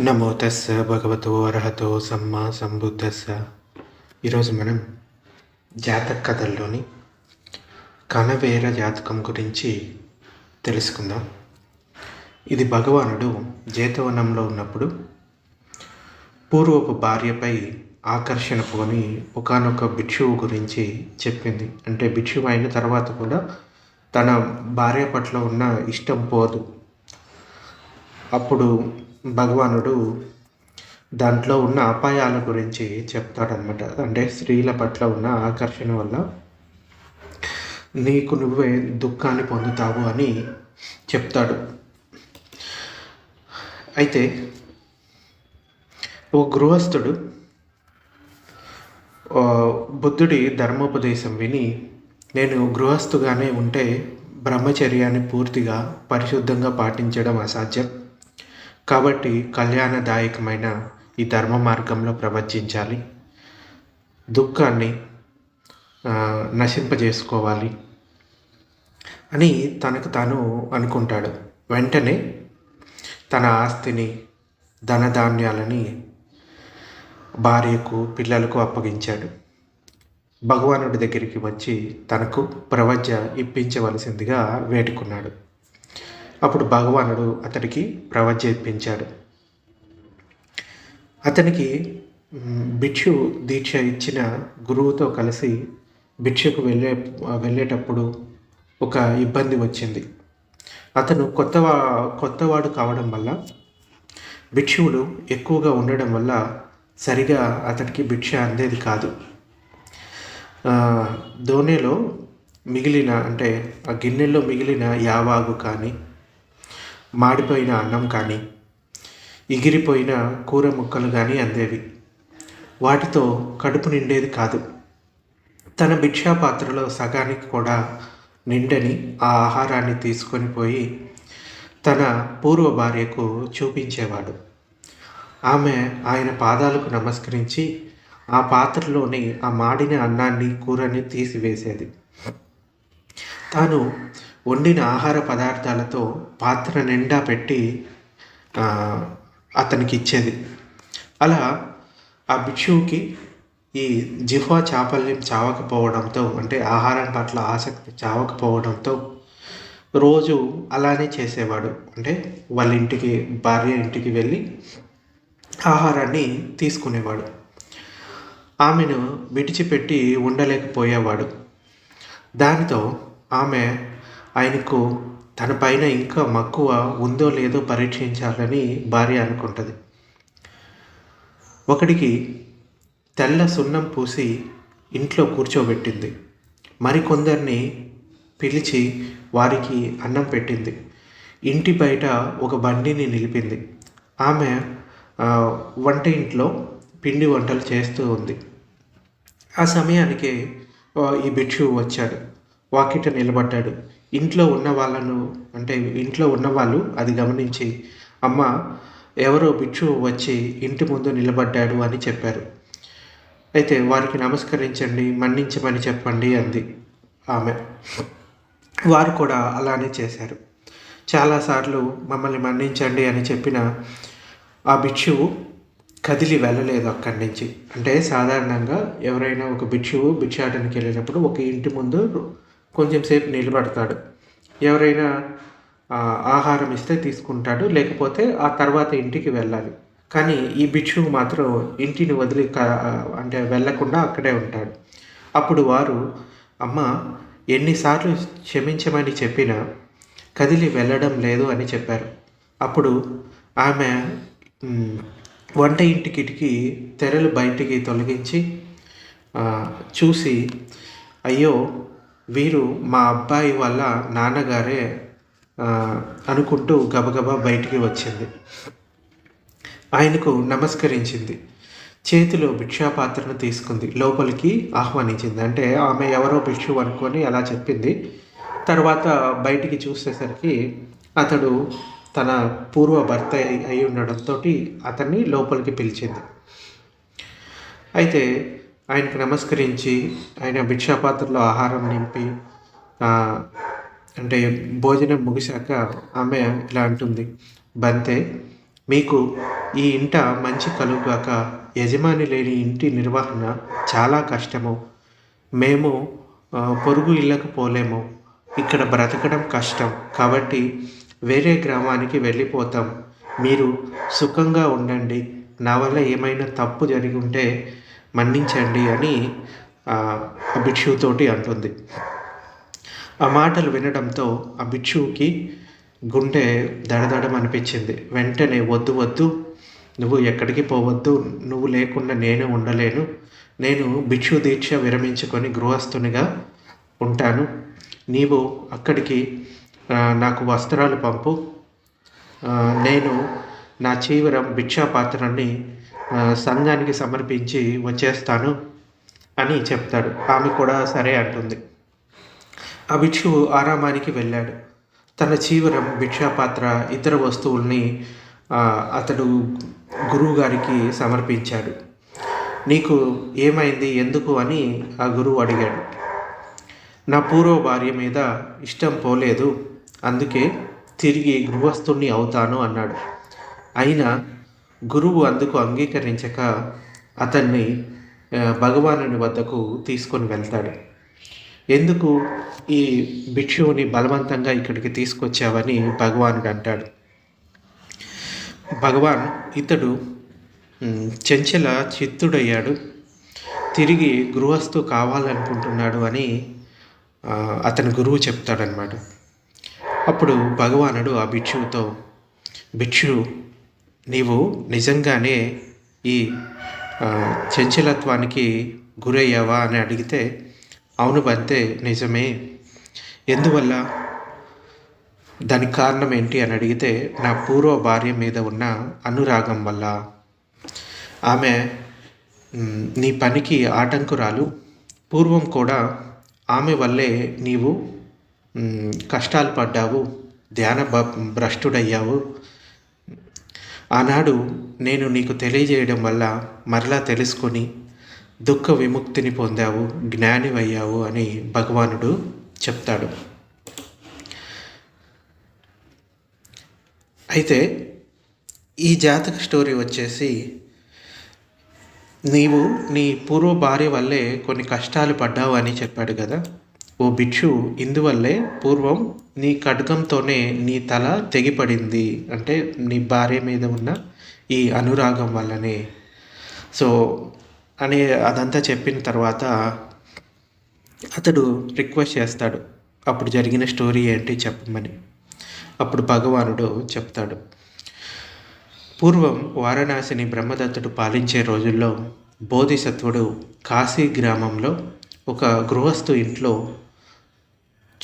నమో తస్స భగవతో అర్హతో సమ్మా సంబుద్ధస్స. ఈరోజు మనం జాతక కథల్లోని కనవేర జాతకం గురించి తెలుసుకుందాం. ఇది భగవానుడు జేతవనంలో ఉన్నప్పుడు పూర్వపు భార్యపై ఆకర్షణ పోని ఒకనొక భిక్షువు గురించి చెప్పింది. అంటే భిక్షువు అయిన తర్వాత కూడా తన భార్య పట్ల ఉన్న ఇష్టం పోదు. అప్పుడు భగవానుడు దాంట్లో ఉన్న అపాయాల గురించి చెప్తాడనమాట అంటే స్త్రీల పట్ల ఉన్న ఆకర్షణ వల్ల నీకు నువ్వే దుఃఖాన్ని పొందుతావు అని చెప్తాడు. అయితే ఓ గృహస్థుడు బుద్ధుడి ధర్మోపదేశం విని నేను గృహస్థుగానే ఉంటే బ్రహ్మచర్యాన్ని పూర్తిగా పరిశుద్ధంగా పాటించడం అసాధ్యం. కాబట్టి కళ్యాణదాయకమైన ఈ ధర్మ మార్గంలో ప్రవర్తించాలి. దుఃఖాన్ని నశింపజేసుకోవాలి అని తనకు తాను అనుకుంటాడు. వెంటనే తన ఆస్తిని ధనధాన్యాలని భార్యకు పిల్లలకు అప్పగించాడు. భగవానుడి దగ్గరికి వచ్చి తనకు ప్రవజ్జ ఇప్పించవలసిందిగా వేడుకున్నాడు. అప్పుడు భగవానుడు అతడికి ప్రవజ్జ అతనికి భిక్షు దీక్ష ఇచ్చిన గురువుతో కలిసి భిక్షకు వెళ్ళే వెళ్ళేటప్పుడు ఒక ఇబ్బంది వచ్చింది. అతను కొత్త కొత్తవాడు కావడం వల్ల భిక్షువులు ఎక్కువగా ఉండడం వల్ల సరిగా అతనికి భిక్ష అందేది కాదు. ధోనిలో మిగిలిన అంటే ఆ గిన్నెల్లో మిగిలిన యావాగు కానీ మాడిపోయిన అన్నం కానీ ఎగిరిపోయిన కూర ముక్కలు కానీ అందేవి. వాటితో కడుపు నిండేది కాదు. తన భిక్షా పాత్రలో సగానికి కూడా నిండని ఆ ఆహారాన్ని తీసుకొని పోయి తన పూర్వ భార్యకు చూపించేవాడు. ఆమె ఆయన పాదాలకు నమస్కరించి ఆ పాత్రలోని ఆ మాడిన అన్నాన్ని కూరని తీసివేసేది. తాను వండిన ఆహార పదార్థాలతో పాత్ర నిండా పెట్టి అతనికి ఇచ్చేది. అలా ఆ భిక్షువుకి ఈ జిహ్వా చాపల్యం చావకపోవడంతో అంటే ఆహారం పట్ల ఆసక్తి చావకపోవడంతో రోజు అలానే చేసేవాడు. అంటే వాళ్ళ ఇంటికి భార్య ఇంటికి వెళ్ళి ఆహారాన్ని తీసుకునేవాడు. ఆమెను విడిచిపెట్టి ఉండలేకపోయేవాడు. దానితో ఆమె ఆయనకు తన పైన ఇంకా మక్కువ ఉందో లేదో పరీక్షించాలని భార్య అనుకుంటుంది. ఒకడికి తెల్ల సున్నం పూసి ఇంట్లో కూర్చోబెట్టింది. మరికొందరిని పిలిచి వారికి అన్నం పెట్టింది. ఇంటి బయట ఒక బండిని నిలిపింది. ఆమె వంట ఇంట్లో పిండి వంటలు చేస్తూ ఉంది. ఆ సమయానికి ఈ భిక్షు వచ్చాడు. వాకిట నిలబడ్డాడు. ఇంట్లో ఉన్న వాళ్ళను అంటే ఇంట్లో ఉన్నవాళ్ళు అది గమనించి అమ్మ ఎవరో భిక్షువు వచ్చి ఇంటి ముందు నిలబడ్డాడు అని చెప్పారు. అయితే వారికి నమస్కరించండి మన్నించమని చెప్పండి అంది ఆమె. వారు కూడా అలానే చేశారు. చాలాసార్లు మమ్మల్ని మన్నించండి అని చెప్పిన ఆ భిక్షువు కదిలి వెళ్ళలేదు అక్కడి నుంచి. అంటే సాధారణంగా ఎవరైనా ఒక భిక్షువు భిక్షాటనకి వెళ్ళినప్పుడు ఒక ఇంటి ముందు కొంచెం సేపు నిలబడతాడు ఎవరైనా ఆహారం ఇస్తే తీసుకుంటాడు. లేకపోతే ఆ తర్వాత ఇంటికి వెళ్ళాలి. కానీ ఈ భిక్షువు మాత్రం ఇంటిని వదిలి అంటే వెళ్ళకుండా అక్కడే ఉంటాడు. అప్పుడు వారు అమ్మ ఎన్నిసార్లు క్షమించమని చెప్పినా కదిలి వెళ్ళడం లేదు అని చెప్పారు. అప్పుడు ఆమె వంట ఇంటి కిటికీ తెరలు బయటికి తొలగించి చూసి అయ్యో వీరు మా అబ్బాయి వల్ల నాన్నగారే అనుకుంటూ గబగబా బయటికి వచ్చింది. ఆయనకు నమస్కరించింది. చేతిలో భిక్షాపాత్రను తీసుకుంది. లోపలికి ఆహ్వానించింది. అంటే ఆమె ఎవరో భిక్షు అనుకొని అలా చెప్పింది. తర్వాత బయటికి చూసేసరికి అతడు తన పూర్వ భర్త అయి ఉండడంతో అతన్ని లోపలికి పిలిచింది. అయితే ఆయనకు నమస్కరించి ఆయన భిక్షాపాత్రలో ఆహారం నింపి అంటే భోజనం ముగిశాక ఆమె ఇలా అంటుంది బంతే మీకు ఈ ఇంట మంచి కలుగాక యజమాని లేని ఇంటి నిర్వహణ చాలా కష్టము. మేము పొరుగు ఇళ్ళకు పోలేము. ఇక్కడ బ్రతకడం కష్టం. కాబట్టి వేరే గ్రామానికి వెళ్ళిపోతాం. మీరు సుఖంగా ఉండండి. నా వల్ల ఏమైనా తప్పు జరిగి ఉంటే మన్నించండి అని ఆ భిక్షువుతోటి అంటుంది. ఆ మాటలు వినడంతో ఆ భిక్షువుకి గుండె దడదడం అనిపించింది. వెంటనే వద్దు వద్దు నువ్వు ఎక్కడికి పోవద్దు నువ్వు లేకుండా నేను ఉండలేను. నేను భిక్షు దీక్ష విరమించుకొని గృహస్థునిగా ఉంటాను. నీవు అక్కడికి నాకు వస్త్రాలు పంపు. నేను నా చీవరం భిక్షా పాత్రని సంఘానికి సమర్పించి వచ్చేస్తాను అని చెప్తాడు. ఆమె కూడా సరే అంటుంది. ఆ భిక్షువు ఆరామానికి వెళ్ళాడు. తన చీవరం భిక్షాపాత్ర ఇతర వస్తువుల్ని అతడు గురువు గారికి సమర్పించాడు. నీకు ఏమైంది ఎందుకు అని ఆ గురువు అడిగాడు. నా పూర్వ భార్య మీద ఇష్టం పోలేదు అందుకే తిరిగి గృహస్థుణ్ణి అవుతాను అన్నాడు. అయినా గురువు అందుకు అంగీకరించక అతన్ని భగవానుని వద్దకు తీసుకొని వెళ్తాడు. ఎందుకు ఈ భిక్షువుని బలవంతంగా ఇక్కడికి తీసుకొచ్చావని భగవానుడు అంటాడు. భగవాన్ ఇతడు చెంచల చిత్తుడయ్యాడు. తిరిగి గృహస్థు కావాలనుకుంటున్నాడు అని అతని గురువు చెప్తాడనమాట అప్పుడు భగవానుడు ఆ భిక్షువుతో భిక్షు నీవు నిజంగానే ఈ చంచలత్వానికి గురయ్యావా అని అడిగితే అవును బంతే నిజమే. ఎందువల్ల? దానికి కారణం ఏంటి అని అడిగితే నా పూర్వ భార్య మీద ఉన్న అనురాగం వల్ల. ఆమె నీ పనికి ఆటంకురాలు. పూర్వం కూడా ఆమె వల్లే నీవు కష్టాలు పడ్డావు ధ్యాన భ- భ్రష్టుడయ్యావు. ఆనాడు నేను నీకు తెలియజేయడం వల్ల మరలా తెలుసుకొని దుఃఖ విముక్తిని పొందావు జ్ఞానివయ్యావు అని భగవానుడు చెప్తాడు. అయితే ఈ జాతక స్టోరీ వచ్చేసి నీవు నీ పూర్వ భార్య వల్లే కొన్ని కష్టాలు పడ్డావు అని చెప్పాడు కదా. ఓ భిక్షు ఇందువల్లే పూర్వం నీ ఖడ్గంతోనే నీ తల తెగిపడింది. అంటే నీ భార్య మీద ఉన్న ఈ అనురాగం వల్లనే. సో అనే అదంతా చెప్పిన తర్వాత అతడు రిక్వెస్ట్ చేస్తాడు. అప్పుడు జరిగిన స్టోరీ ఏంటి చెప్పమని. అప్పుడు భగవానుడు చెప్తాడు. పూర్వం వారణాసిని బ్రహ్మదత్తుడు పాలించే రోజుల్లో బోధిసత్వుడు కాశీ గ్రామంలో ఒక గృహస్థు ఇంట్లో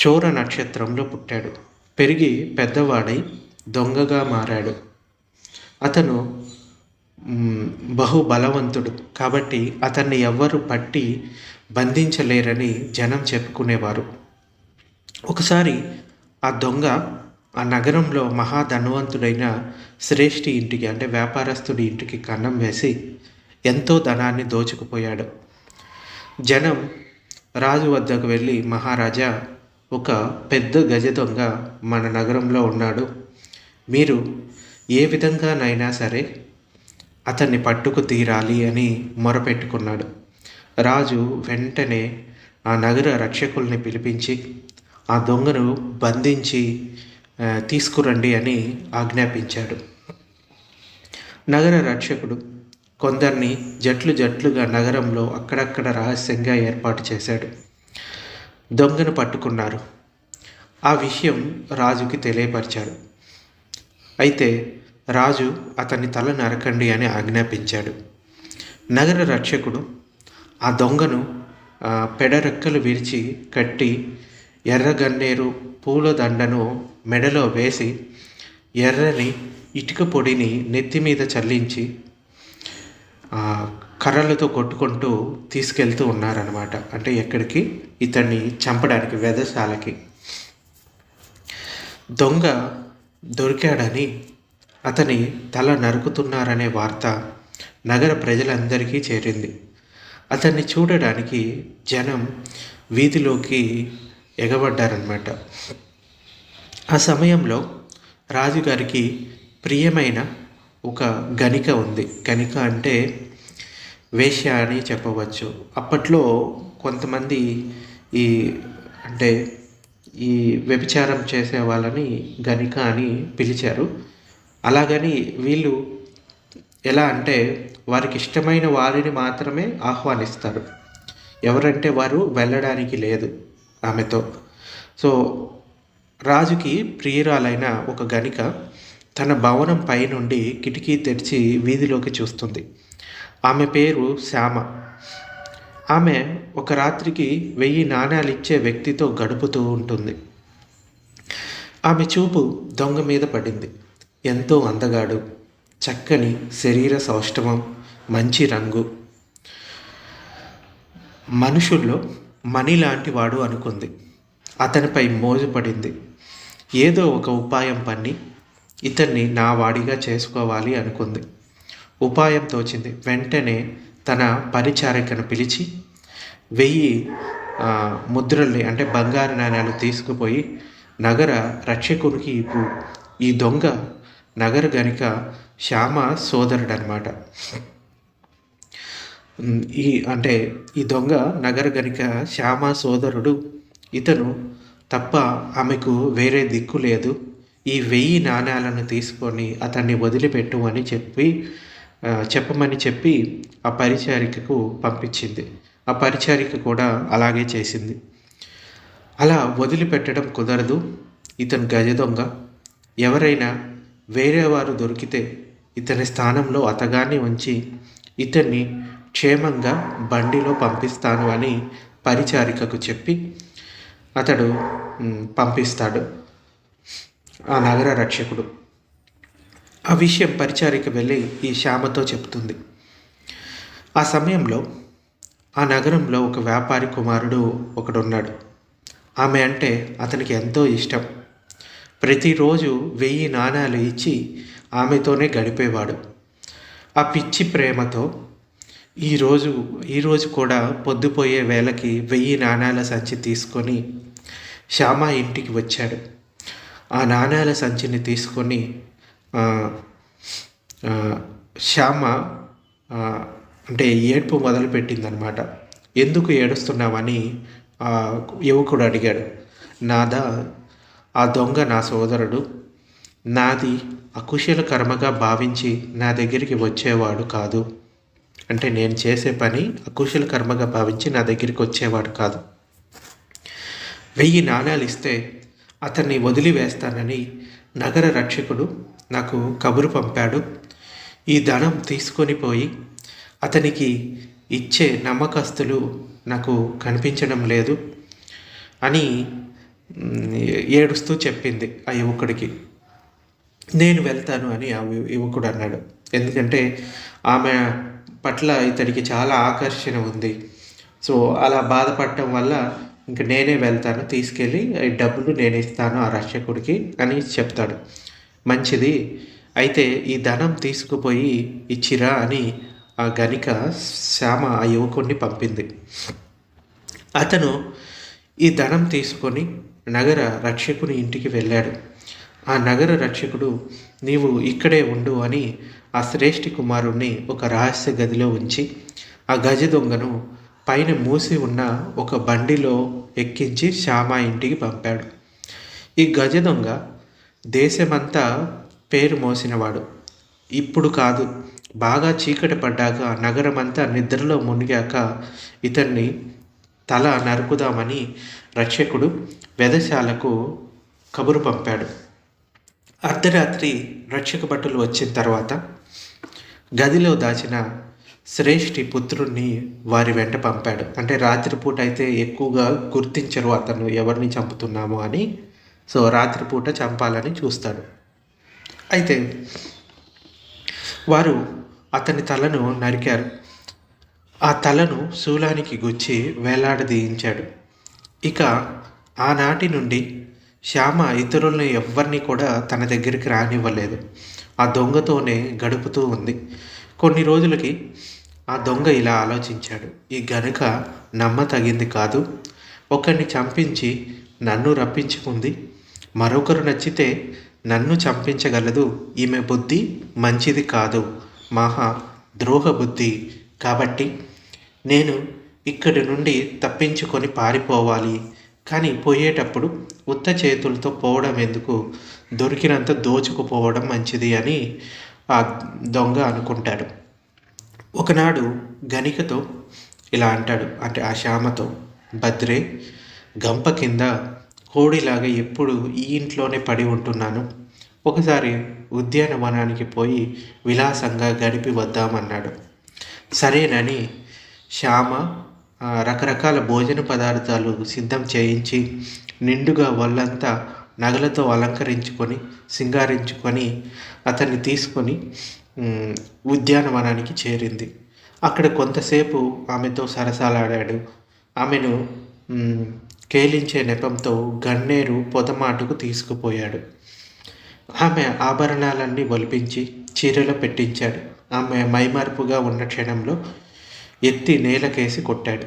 చోర నక్షత్రంలో పుట్టాడు. పెరిగి పెద్దవాడై దొంగగా మారాడు. అతను బహు బలవంతుడు కాబట్టి అతన్ని ఎవ్వరు పట్టి బంధించలేరని జనం చెప్పుకునేవారు. ఒకసారి ఆ దొంగ ఆ నగరంలో మహాధనవంతుడైన శ్రేష్ఠి ఇంటికి అంటే వ్యాపారస్తుడి ఇంటికి కన్నం వేసి ఎంతో ధనాన్ని దోచుకుపోయాడు. జనం రాజు వద్దకు వెళ్ళి మహారాజా ఒక పెద్ద గజ దొంగ మన నగరంలో ఉన్నాడు. మీరు ఏ విధంగానైనా సరే అతన్ని పట్టుకు తీరాలి అని మొరపెట్టుకున్నాడు. రాజు వెంటనే ఆ నగర రక్షకుల్ని పిలిపించి ఆ దొంగను బంధించి తీసుకురండి అని ఆజ్ఞాపించాడు. నగర రక్షకుడు కొందరిని జట్లు జట్లుగా నగరంలో అక్కడక్కడ రహస్యంగా ఏర్పాటు చేశాడు. దొంగను పట్టుకున్నారు. ఆ విషయం రాజుకి తెలియపరిచారు అయితే రాజు అతని తల నరకండి అని ఆజ్ఞాపించాడు. నగర రక్షకుడు ఆ దొంగను పెడరెక్కలు విరిచి కట్టి ఎర్రగన్నేరు పూల దండను మెడలో వేసి ఎర్రని ఇటుక పొడిని నెత్తి మీద చల్లించి కర్రలతో కొట్టుకుంటూ తీసుకెళ్తూ ఉన్నారనమాట అంటే ఎక్కడికి? ఇతన్ని చంపడానికి వెధశాలకి దొంగ దొరికాడని అతని తల నరుకుతున్నారనే వార్త నగర ప్రజలందరికీ చేరింది. అతన్ని చూడడానికి జనం వీధిలోకి ఎగబడ్డారనమాట ఆ సమయంలో రాజుగారికి ప్రియమైన ఒక గణిక ఉంది. గణిక అంటే వేశ్య అని చెప్పవచ్చు. అప్పట్లో కొంతమంది ఈ అంటే ఈ వ్యభిచారం చేసే వాళ్ళని గణిక అని పిలిచారు. అలాగని వీళ్ళు ఎలా అంటే వారికి ఇష్టమైన వారిని మాత్రమే ఆహ్వానిస్తారు. ఎవరంటే వారు వెళ్ళడానికి లేదు ఆమెతో. సో రాజుకి ప్రియురాలైన ఒక గణిక తన భవనం పై నుండి కిటికీ తెరిచి వీధిలోకి చూస్తుంది. ఆమె పేరు శ్యామ. ఆమె ఒక రాత్రికి వెయ్యి నాణ్యాలు ఇచ్చే వ్యక్తితో గడుపుతూ ఉంటుంది. ఆమె చూపు దొంగ మీద పడింది. ఎంతో అందగాడు చక్కని శరీర సౌష్ఠవం మంచి రంగు. మనుషుల్లో మణి లాంటి వాడు అనుకుంది. అతనిపై మోజుపడింది. ఏదో ఒక ఉపాయం పన్ని ఇతన్ని నా వాడిగా చేసుకోవాలి అనుకుంది. ఉపాయం తోచింది. వెంటనే తన పరిచారికను పిలిచి వెయ్యి ముద్రల్ని అంటే బంగారు నాణ్యాలు తీసుకుపోయి నగర రక్షకునికి ఇప్పు ఈ దొంగ నగర గనిక శ్యామ సోదరుడు అనమాట ఈ అంటే ఈ దొంగ నగర గనిక శ్యామ సోదరుడు ఇతను తప్ప ఆమెకు వేరే దిక్కు లేదు. ఈ వెయ్యి నాణ్యాలను తీసుకొని అతన్ని వదిలిపెట్టు అని చెప్పి చెప్పమని చెప్పి ఆ పరిచారికకు పంపించింది. ఆ పరిచారిక కూడా అలాగే చేసింది. అలా వదిలిపెట్టడం కుదరదు. ఇతను గజ దొంగ. ఎవరైనా వేరే వారు దొరికితే ఇతని స్థానంలో అతగాన్ని ఉంచి ఇతన్ని క్షేమంగా బండిలో పంపిస్తాను అని పరిచారికకు చెప్పి అతడు పంపిస్తాడు. ఆ నగర రక్షకుడు. ఆ విషయం పరిచారిక వెళ్ళి ఈ శ్యామతో చెప్తుంది. ఆ సమయంలో ఆ నగరంలో ఒక వ్యాపారి కుమారుడు ఒకడున్నాడు. ఆమె అంటే అతనికి ఎంతో ఇష్టం. ప్రతిరోజు వెయ్యి నాణాలు ఇచ్చి ఆమెతోనే గడిపేవాడు. ఆ పిచ్చి ప్రేమతో ఈరోజు ఈరోజు కూడా పొద్దుపోయే వేళకి వెయ్యి నాణాల సంచి తీసుకొని శ్యామ ఇంటికి వచ్చాడు. ఆ నాణాల సంచిని తీసుకొని శ్యామ అంటే ఏడ్పు మొదలుపెట్టిందనమాట ఎందుకు ఏడుస్తున్నావని ఆ యువకుడు అడిగాడు. నాదా ఆ దొంగ నా సోదరుడు. నాది అకుశల కర్మగా భావించి నా దగ్గరికి వచ్చేవాడు కాదు. అంటే నేను చేసే పని అకుశల కర్మగా భావించి నా దగ్గరికి వచ్చేవాడు కాదు. వెయ్యి నాణాలు ఇస్తే అతన్ని వదిలివేస్తానని నగర రక్షకుడు నాకు కబురు పంపాడు. ఈ ధనం తీసుకొని పోయి అతనికి ఇచ్చే నమ్మకస్తులు నాకు కనిపించడం లేదు అని ఏడుస్తూ చెప్పింది ఆ యువకుడికి. నేను వెళ్తాను అని ఆ యువకుడు అన్నాడు. ఎందుకంటే ఆమె పట్ల ఇతడికి చాలా ఆకర్షణ ఉంది. సో అలా బాధపడటం వల్ల ఇంక నేనే వెళ్తాను తీసుకెళ్ళి ఈ డబ్బులు నేను ఇస్తాను ఆ రక్షకుడికి అని చెప్తాడు. మంచిది. అయితే ఈ ధనం తీసుకుపోయి ఇచ్చిరా అని ఆ గనిక శ్యామ ఆ యువకుడిని పంపింది. అతను ఈ ధనం తీసుకొని నగర రక్షకుని ఇంటికి వెళ్ళాడు. ఆ నగర రక్షకుడు నీవు ఇక్కడే ఉండు అని ఆ శ్రేష్ఠి కుమారుణ్ణి ఒక రహస్య గదిలో ఉంచి ఆ గజ దొంగను పైన మూసి ఉన్న ఒక బండిలో ఎక్కించి శ్యామ ఇంటికి పంపాడు. ఈ గజ దొంగ దేశమంతా పేరు మోసినవాడు. ఇప్పుడు కాదు బాగా చీకటి పడ్డాక నగరమంతా నిద్రలో మునిగాక ఇతన్ని తల నరుకుదామని రక్షకుడు వెధశాలకు కబురు పంపాడు. అర్ధరాత్రి రక్షక భటులు వచ్చిన తర్వాత గదిలో దాచిన శ్రేష్ఠి పుత్రుణ్ణి వారి వెంట పంపాడు. అంటే రాత్రిపూట అయితే ఎక్కువగా గుర్తించరు అతను ఎవరిని చంపుతున్నాము అని. సో రాత్రిపూట చంపాలని చూస్తాడు. అయితే వారు అతని తలను నరికారు. ఆ తలను శూలానికి గుచ్చి వేలాడదీయించాడు ఇక ఆనాటి నుండి శ్యామ ఇతరులను ఎవ్వరిని కూడా తన దగ్గరికి రానివ్వలేదు. ఆ దొంగతోనే గడుపుతూ ఉంది. కొన్ని రోజులకి ఆ దొంగ ఇలా ఆలోచించాడు. ఈ గనుక నమ్మతగింది కాదు. ఒకరిని చంపించి నన్ను రప్పించుకుంది మరొకరు నచ్చితే నన్ను చంపించగలదు. ఈమె బుద్ధి మంచిది కాదు. మహా ద్రోహ బుద్ధి. కాబట్టి నేను ఇక్కడి నుండి తప్పించుకొని పారిపోవాలి. కానీ పోయేటప్పుడు ఉత్త చేతులతో పోవడం ఎందుకు దొరికినంత దోచుకుపోవడం మంచిది అని ఆ దొంగ అనుకుంటాడు. ఒకనాడు గనికతో ఇలా అంటాడు అంటే ఆ శ్యామతో భద్రే గంప కింద కోడిలాగా ఎప్పుడు ఈ ఇంట్లోనే పడి ఉంటున్నాను. ఒకసారి ఉద్యానవనానికి పోయి విలాసంగా గడిపి వద్దామన్నాడు. సరేనని శ్యామ రకరకాల భోజన పదార్థాలు సిద్ధం చేయించి నిండుగా వాళ్ళంతా నగలతో అలంకరించుకొని సింగారించుకొని అతన్ని తీసుకొని ఉద్యానవనానికి చేరింది. అక్కడ కొంతసేపు ఆమెతో సరసాలాడాడు. ఆమెను కేలించే నెపంతో గన్నేరు పొదమాటుకు తీసుకుపోయాడు. ఆమె ఆభరణాలన్నీ ఒలిపించి చీరలో పెట్టించాడు. ఆమె మైమార్పుగా ఉన్న క్షణంలో ఎత్తి నేలకేసి కొట్టాడు.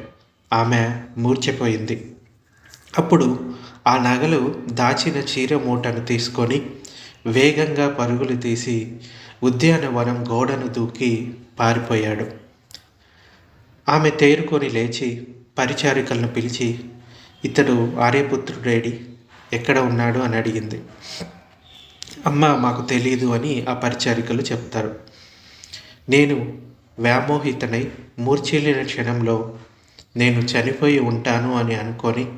ఆమె మూర్చిపోయింది అప్పుడు ఆ నగలు దాచిన చీర మూటను తీసుకొని వేగంగా పరుగులు తీసి ఉద్యానవనం గోడను దూకి పారిపోయాడు. ఆమె తేరుకొని లేచి పరిచారికలను పిలిచి ఇతడు ఆర్యపుత్రుడేడి ఎక్కడ ఉన్నాడు? అని అడిగింది. అమ్మ మాకు తెలియదు అని ఆ పరిచారికలు చెప్తారు. నేను వ్యామోహితనై మూర్ఛిల్లిన క్షణంలో నేను చనిపోయి ఉంటాను అని అనుకొని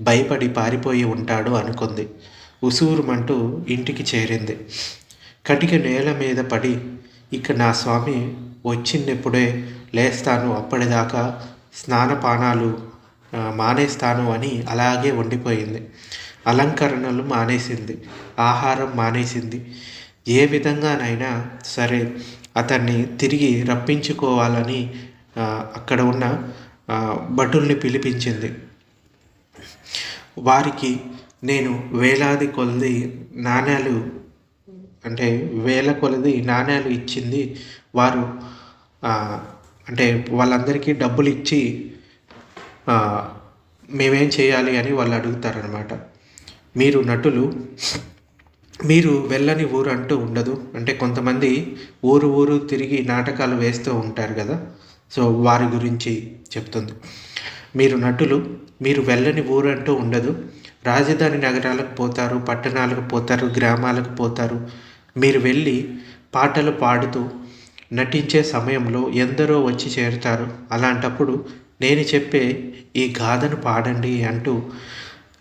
భయపడి పారిపోయి ఉంటాడు అనుకుంది. ఉసూరుమంటూ ఇంటికి చేరింది. కటిక నేల మీద పడి ఇక నా స్వామి వచ్చినప్పుడే లేస్తాను అప్పటిదాకా స్నానపానాలు మానేస్తాను అని అలాగే ఉండిపోయింది. అలంకరణలు మానేసింది. ఆహారం మానేసింది. ఏ విధంగానైనా సరే అతన్ని తిరిగి రప్పించుకోవాలని అక్కడ ఉన్న భటుల్ని పిలిపించింది. వారికి నేను వేలాది కొలది నాణ్యాలు అంటే వేల కొలది నాణ్యాలు ఇచ్చింది. వారు అంటే వాళ్ళందరికీ డబ్బులు ఇచ్చి మేమేం చేయాలి అని వాళ్ళు అడుగుతారనమాట మీరు నటులు మీరు వెళ్ళని ఊరు అంటూ ఉండదు. అంటే కొంతమంది ఊరు ఊరు తిరిగి నాటకాలు వేస్తూ ఉంటారు కదా. సో వారి గురించి చెప్తుంది. మీరు నటులు మీరు వెళ్ళని ఊరు అంటూ ఉండదు. రాజధాని నగరాలకు పోతారు పట్టణాలకు పోతారు గ్రామాలకు పోతారు. మీరు వెళ్ళి పాటలు పాడుతూ నటించే సమయంలో ఎందరో వచ్చి చేరుతారు. అలాంటప్పుడు నేను చెప్పే ఈ గాథను పాడండి అంటూ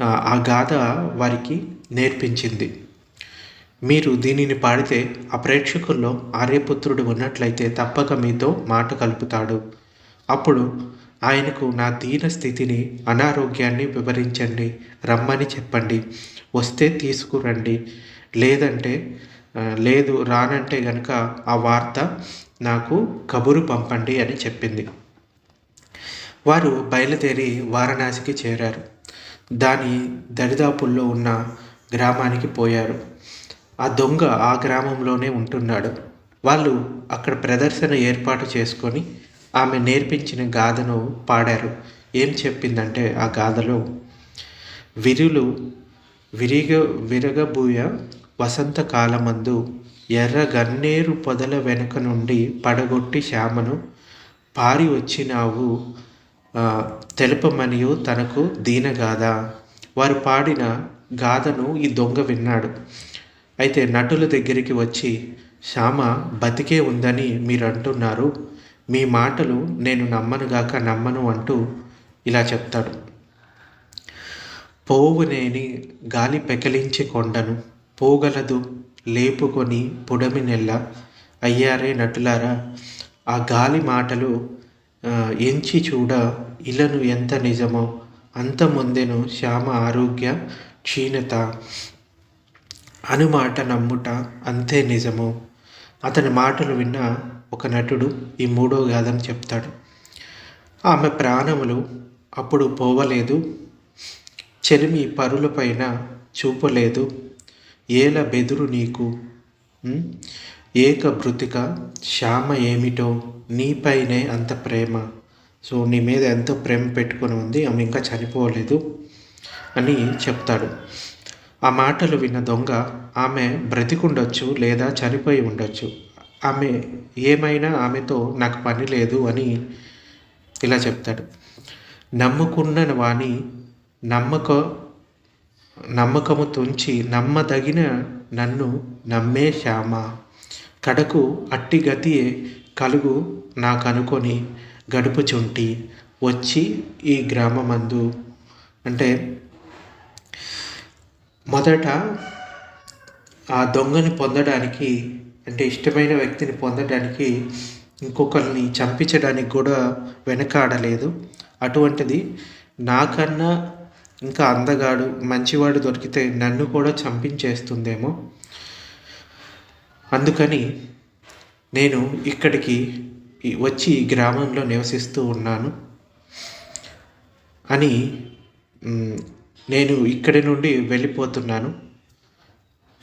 ఆ, గాథ వారికి నేర్పించింది. మీరు దీనిని పాడితే ఆ ప్రేక్షకుల్లో ఆర్యపుత్రుడు ఉన్నట్లయితే తప్పక మీతో మాట కలుపుతాడు. అప్పుడు ఆయనకు నా దీన స్థితిని అనారోగ్యాన్ని వివరించండి రమ్మని చెప్పండి. వస్తే తీసుకురండి. లేదంటే లేదు రానంటే గనుక ఆ వార్త నాకు కబురు పంపండి అని చెప్పింది. వారు బయలుదేరి వారణాసికి చేరారు. దాని దరిదాపుల్లో ఉన్న గ్రామానికి పోయారు. ఆ దొంగ ఆ గ్రామంలోనే ఉంటున్నాడు. వాళ్ళు అక్కడ ప్రదర్శన ఏర్పాటు చేసుకొని ఆమె నేర్పించిన గాథను పాడారు. ఏం చెప్పిందంటే ఆ గాథలో విరులు విరిగ విరగబూయ వసంతకాలమందు ఎర్ర గన్నేరు పొదల వెనుక నుండి పడగొట్టి శ్యామను పారి వచ్చినావు తెలుపమనియు తనకు దీనగాథ వారు పాడిన గాథను ఈ దొంగ విన్నాడు. అయితే నటుల దగ్గరికి వచ్చి శ్యామ బతికే ఉందని మీరు అంటున్నారు మీ మాటలు నేను నమ్మనుగాక నమ్మను అంటూ ఇలా చెప్తాడు. పోవునేని గాలి పెకలించి కొండను పోగలదు లేపుకొని పుడమి నెల్ల. అయ్యారే నటులారా ఆ గాలి మాటలు ఎంచి చూడ ఇలను ఎంత నిజమో అంత ముందెను శ్యామ ఆరోగ్య క్షీణత. అనుమాట నమ్ముట అంతే నిజము. అతని మాటలు విన్న ఒక నటుడు ఈ మూడో గాథను చెప్తాడు. ఆమె ప్రాణములు అప్పుడు పోవలేదు చెలిమి పరులపైన చూపలేదు ఏల బెదురు నీకు ఏక భృతిక శ్యామ ఏమిటో నీపైనే అంత ప్రేమ. సో నీ మీద ఎంతో ప్రేమ పెట్టుకొని ఉంది ఆమె ఇంకా చనిపోలేదు అని చెప్తాడు. ఆ మాటలు విన్న దొంగ ఆమె బ్రతికుండొచ్చు లేదా చనిపోయి ఉండొచ్చు. ఆమె ఏమైనా ఆమెతో నాకు పని లేదు అని ఇలా చెప్తాడు. నమ్ముకున్న వాణి నమ్మక నమ్మకము తుంచి నమ్మదగిన నన్ను నమ్మే శ్యామ. కడకు అట్టి గతియే కలుగు నాకు అనుకొని గడుపుచుంటి వచ్చి ఈ గ్రామమందు. అంటే మొదట ఆ దొంగని పొందడానికి అంటే ఇష్టమైన వ్యక్తిని పొందడానికి ఇంకొకరిని చంపించడానికి కూడా వెనకాడలేదు. అటువంటిది నాకన్నా ఇంకా అందగాడు మంచివాడు దొరికితే నన్ను కూడా చంపించేస్తుందేమో. అందుకని నేను ఇక్కడికి వచ్చి ఈ గ్రామంలో నివసిస్తూ ఉన్నాను అని నేను ఇక్కడి నుండి వెళ్ళిపోతున్నాను.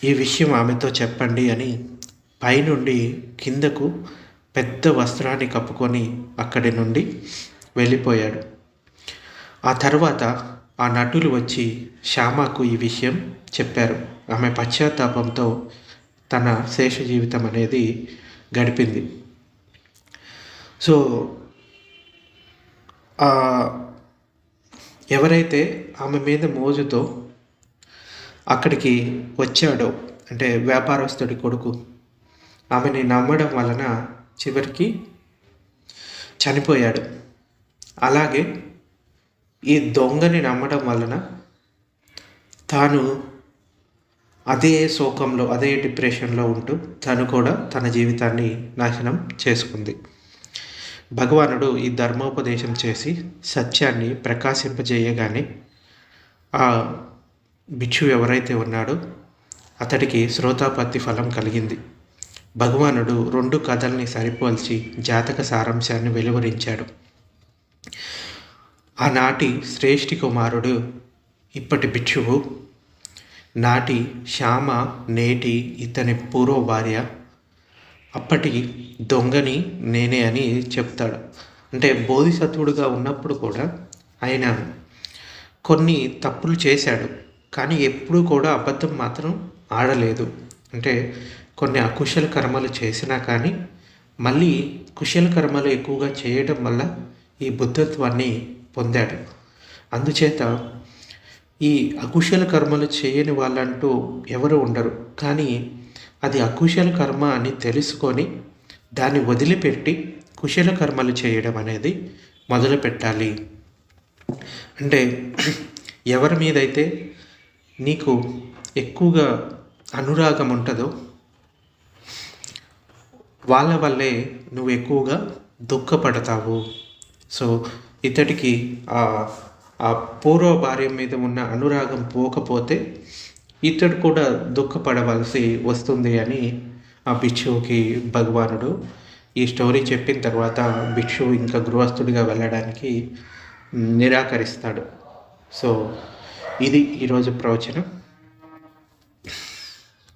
ఈ విషయం ఆమెతో చెప్పండి అని పైనుండి కిందకు పెద్ద వస్త్రాన్ని కప్పుకొని అక్కడి నుండి వెళ్ళిపోయాడు. ఆ తర్వాత ఆ నటులు వచ్చి శ్యామకు ఈ విషయం చెప్పారు. ఆమె పశ్చాత్తాపంతో తన శేష జీవితం అనేది గడిపింది. సో ఎవరైతే ఆమె మీద మోజుతో అక్కడికి వచ్చాడో అంటే వ్యాపారస్తుడి కొడుకు ఆమెని నమ్మడం వలన చివరికి చనిపోయాడు. అలాగే ఈ దొంగని నమ్మడం వలన తాను అదే శోకంలో అదే డిప్రెషన్లో ఉంటూ తను కూడా తన జీవితాన్ని నాశనం చేసుకుంది. భగవానుడు ఈ ధర్మోపదేశం చేసి సత్యాన్ని ప్రకాశింపజేయగానే ఆ భిక్షు ఎవరైతే ఉన్నాడో అతడికి శ్రోతాపత్తి ఫలం కలిగింది. భగవానుడు రెండు కథల్ని సరిపోల్చి జాతక సారాంశాన్ని వెలువరించాడు. ఆనాటి శ్రేష్ఠి కుమారుడు ఇప్పటి భిక్షువు నాటి శ్యామ నేటి ఇతని పూర్వ భార్య అప్పటి దొంగని నేనే అని చెప్తాడు. అంటే బోధిసత్వుడుగా ఉన్నప్పుడు కూడా ఆయన కొన్ని తప్పులు చేశాడు కానీ ఎప్పుడూ కూడా అబద్ధం మాత్రం ఆడలేదు. అంటే కొన్ని అకుశల కర్మలు చేసినా కానీ మళ్ళీ కుశల కర్మలు ఎక్కువగా చేయడం వల్ల ఈ బుద్ధత్వాన్ని పొందాడు. అందుచేత ఈ అకుశల కర్మలు చేయని వాళ్ళంటూ ఎవరు ఉండరు. కానీ అది అకుశల కర్మ అని తెలుసుకొని దాన్ని వదిలిపెట్టి కుశల కర్మలు చేయడం అనేది మొదలు పెట్టాలి. అంటే ఎవరి మీదైతే నీకు ఎక్కువగా అనురాగం ఉంటుందో వాళ్ళ వల్లే నువ్వు ఎక్కువగా దుఃఖపడతావు. సో ఇతడికి ఆ ఆ పూర్వ భార్య మీద ఉన్న అనురాగం పోకపోతే ఇతడు కూడా దుఃఖపడవలసి వస్తుంది అని ఆ భిక్షువుకి భగవానుడు ఈ స్టోరీ చెప్పిన తర్వాత భిక్షువు ఇంకా గృహస్థుడిగా వెళ్ళడానికి నిరాకరిస్తాడు. సో ఇది ఈరోజు ప్రవచనం.